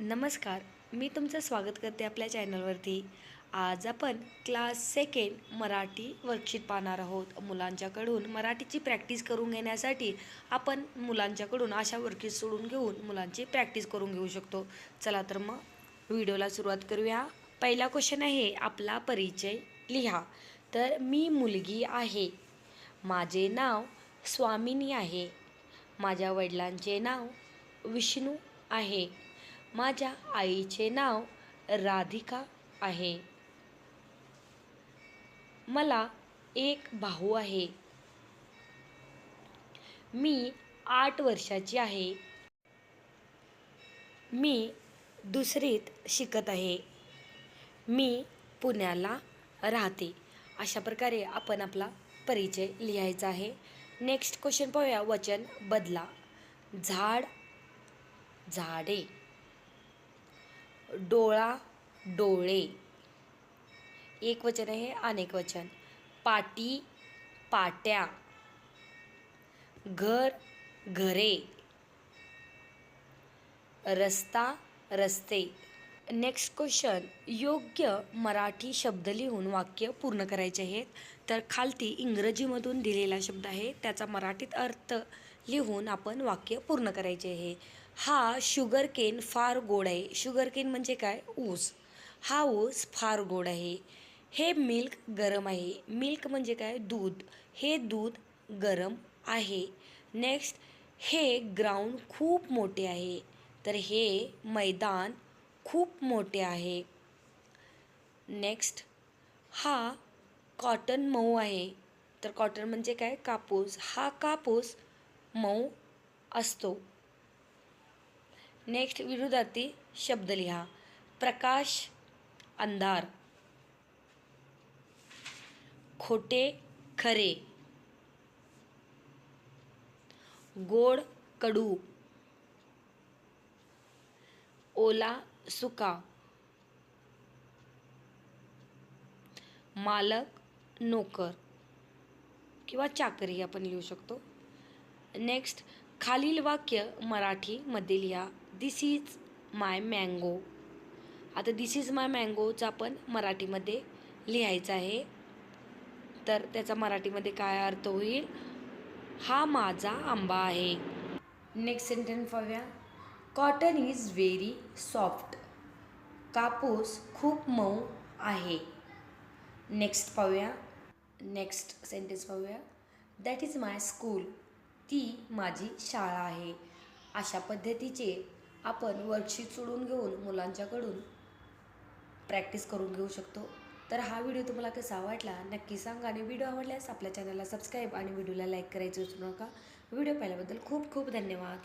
नमस्कार मी तुमचं स्वागत करते आपल्या चॅनलवरती. आज आपण क्लास सेकंड मराठी वर्कशीट पाहणार आहोत. मुलांच्याकडून मराठीची प्रॅक्टिस करून घेण्यासाठी आपण मुलांच्याकडून अशा वर्कशीट सोडून घेऊन मुलांची प्रॅक्टिस करून घेऊ शकतो. चला तर मग व्हिडिओला सुरुवात करूया. पहिला क्वेश्चन आहे आपला परिचय लिहा. तर मी मुलगी आहे. माझे नाव स्वामिनी आहे. माझ्या वडिलांचे नाव विष्णू आहे. माझ्या आईचे नाव राधिका आहे. मला एक भाऊ आहे. मी आठ वर्षाची आहे. मी दुसरीत शिकत आहे. मी पुण्याला राहते. अशा प्रकारे आपण आपला परिचय लिहायचा आहे. नेक्स्ट क्वेश्चन पाहूया. वचन बदला. झाड झाडे. डोळा डोळे. एक वचन आहे अनेक वचन. पाटी पाट्या. घर घरे. रस्ता रस्ते. नेक्स्ट क्वेश्चन योग्य मराठी शब्द लिहून वाक्य पूर्ण करायचे आहेत. तर खालती इंग्रजीमधून दिलेला शब्द आहे. त्याचा मराठीत अर्थ लिहून आपण वाक्य पूर्ण करायचे आहे. हा शुगर केन फार गोड आहे. शुगर केन म्हणजे काय? ऊस. हा ऊस फार गोड आहे. हे मिल्क गरम आहे. मिल्क म्हणजे काय? दूध. हे दूध गरम आहे. नेक्स्ट हे ग्राउंड खूप मोठे आहे. तर हे मैदान खूप मोठे आहे. नेक्स्ट हा कॉटन मऊ आहे. तर कॉटन म्हणजे काय? कापूस. हा कापूस मऊ असतो. नेक्स्ट विरुद्धार्थी शब्द लिहा. प्रकाश अंधार. खोटे खरे. गोड कडू. ओला सुका. मालक नोकर. किंवा चाकरी आपण लिहू शकतो. नेक्स्ट खालील वाक्य मराठीमध्ये लिहा. दिस इज माय मँगो आता दिस इज माय मँगोचा आपण मराठीमध्ये लिहायचं आहे. तर त्याचा मराठीमध्ये काय अर्थ होईल? हा माझा आंबा आहे. नेक्स्ट सेंटेन्स पाहूया. कॉटन इज व्हेरी सॉफ्ट कापूस खूप मऊ आहे. नेक्स्ट पाहूया. नेक्स्ट सेंटेन्स पाहूया. दॅट इज माय स्कूल ती माझी शाळा आहे. अशा पद्धतीचे आपण वर्कशीट सोडून घेऊन मुलांच्याकडून प्रॅक्टिस करून घेऊ शकतो. तर हा व्हिडिओ तुम्हाला कसा वाटला नक्की सांगा. आणि व्हिडिओ आवडल्यास आपल्या चॅनलला सबस्क्राईब आणि व्हिडिओला लाईक करायचं विसरू नका. व्हिडिओ पाहिल्याबद्दल खूप खूप धन्यवाद.